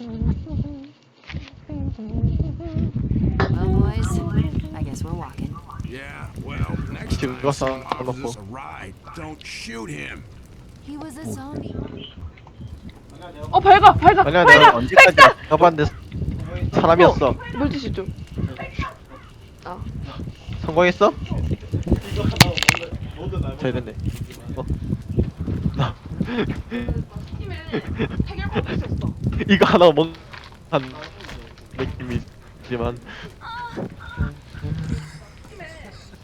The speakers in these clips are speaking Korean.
Well, boys, I guess we're walking. Yeah, well, next 지금 time 이거 someone 싸놓고. offers us a ride, don't shoot him. He was a zombie. 어 발가 발가 아니야 발가 내가 언제까지 가봤는데 사람이었어 물티슈 좀 성공했어? 잘 됐네 어? 나 해결법 있었어 이거 하나 먹한 느낌이지만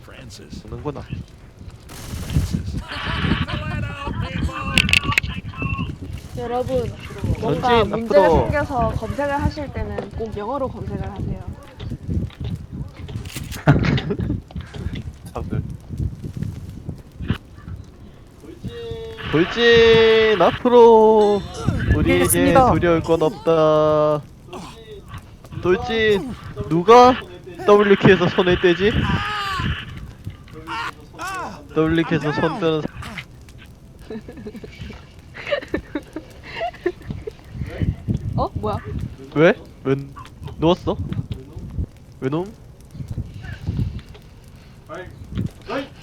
Francis. 오는구나 여러분 뭔가 전진 문제가 앞으로. 생겨서 검색을 하실 때는 꼭 영어로 검색을 하세요 다들 돌진 앞으로 우리에게 알겠습니다. 두려울 건 없다 돌진 누가 WK에서 손을 떼지? WK에서 손 사- 어? 뭐야? 왜? 왜 누웠어? 왜 누움?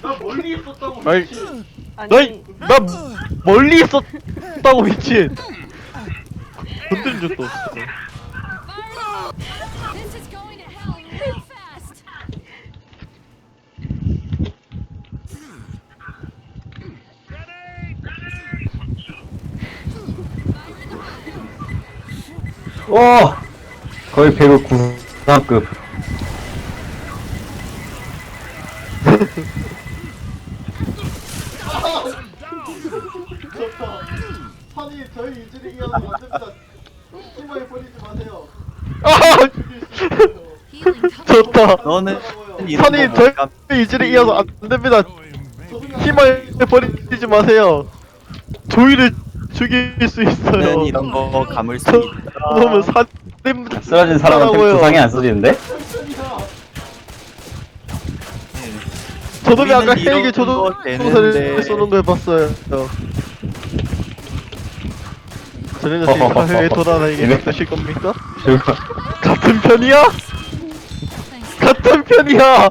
나 멀리 있었다고 아니 아니. 너희 나 멀리 있었다고 미친 건드린 적도 없어 This is going to hell real fast. 와 거의 배구 구상급 저희 유진이 이어서 안 됩니다. 심하게 버리지 마세요. 아 좋다 너는 선이 저희 이질에 이어서 안 됩니다 힘을 버리지 마세요 조이를 죽일 수 있어요 이런 거 감을 수저 있다 너무 사님 쓰러진 사람한테. 구상이 안 써지는데? 저도 아까 헬기 저도 거 되는데. 소리를 쏘는 걸 봤어요 저는 지금. 카페에 돌아다니게? 되실 겁니까? 저거 같은 편이야? 같은 편이야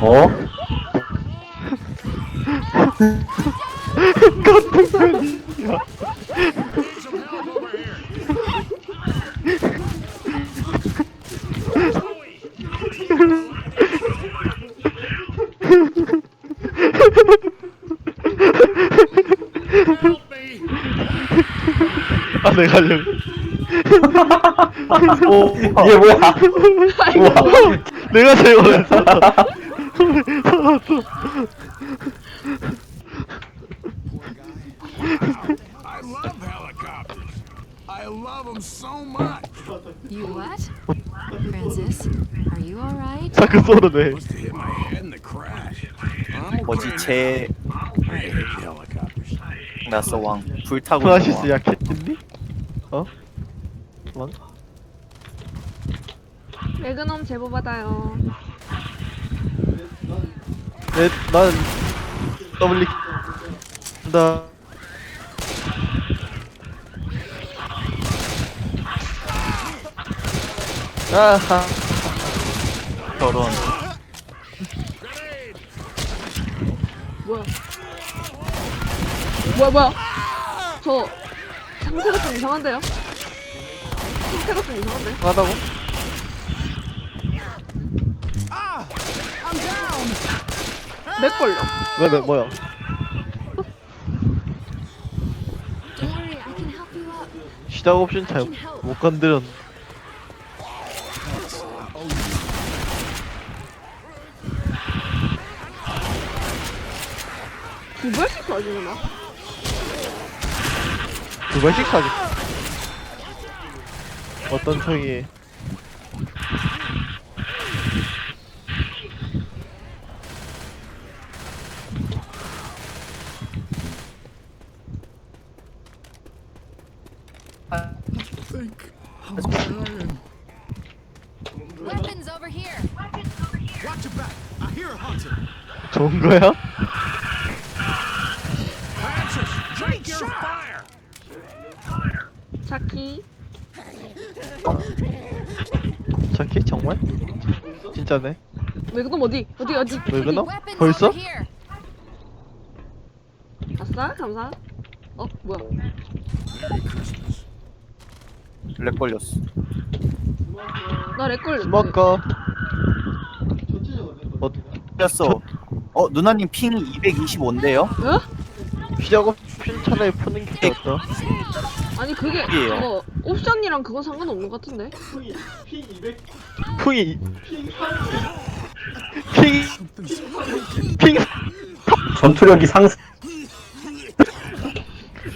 어? 같은 편이야 내가 하려고 오, 이게 뭐야 우와 내가 제일 오래 살았다 I love helicopters. I love them so much. You what? Francis, are you alright? 자꾸 쏘르네 Must have hit my head in the crash. I'm 뭐지 제 now. I hate helicopters. 나서 왕 불타고 프라시스 있는 왕. 약했니? 어? 왕? 레그넘 제보 받아요. 내, 난 더블리 나 아하. 저런 뭐야? 뭐야 뭐야? 저 상태가 좀 이상한데요? 상태가 좀 이상한데? 하다고? 맥 걸려 왜, 왜, 뭐야? 시작 옵션 잘못 건드렸 두 발씩 쏴주구나 두 발씩 사기 어떤 총이 think I'm dying. Weapons over here. Watch your back. I hear a hunter. 좋은 거야? 차키. 자키 정말? 진짜네. 왜 그놈 어디? 어디 어디? 왜 그놈? 벌써? 아싸 감사. 어 뭐야? 렉 걸렸어. 나 렉걸. 스모커. 어, 걸렸어. 어 누나님 핑 225인데요? 어? 피자고 핀 차라리 푸는 게 어떠? 아니 그게. 그거 옵션이랑 그건 상관없는 것 같은데. 풍이 핑 200, 풍이 핑 300. 핑, 핑 전투력이 상승.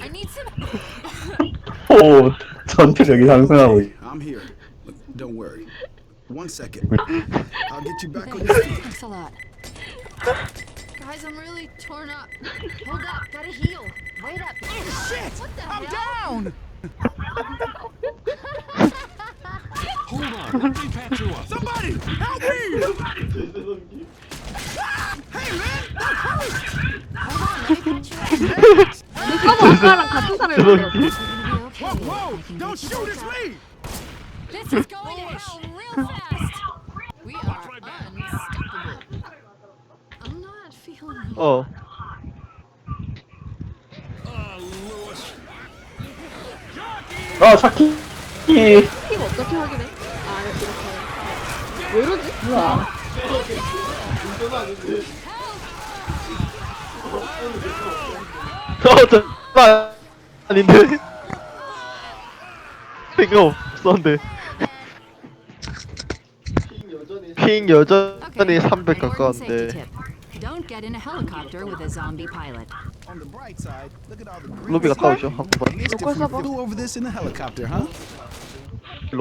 I need some. 오, 전투력이 상승하고 있. I'm here. Look, don't worry. One second. I'll get you back on your feet. Thanks a lot. Guys, I'm really torn up. Hold up, gotta heal. Wait up. Oh shit! What the I'm hell? down! Hold on, let me patch you up. Somebody! Help me! Hey man! help! Hold on, let me patch you up. Whoa, whoa! Don't shoot, it's me! This is going to hell real fast! We are unstoppable. I'm not feeling... Oh. 아, 차키. 픽 어떻게 확인해? 아 이렇게. 왜 이러지? 어, 저, 나, 아닌데. 생각 없었는데. 핑 여전히 핑 여전히 Okay, 300 important safety 가까운데. tip. Don't get in a helicopter with a zombie pilot. On the bright side, look at all the green 로비 갔다 stuff. 오죠, 한 번. Missed if Local we support. flew over this in a helicopter, huh?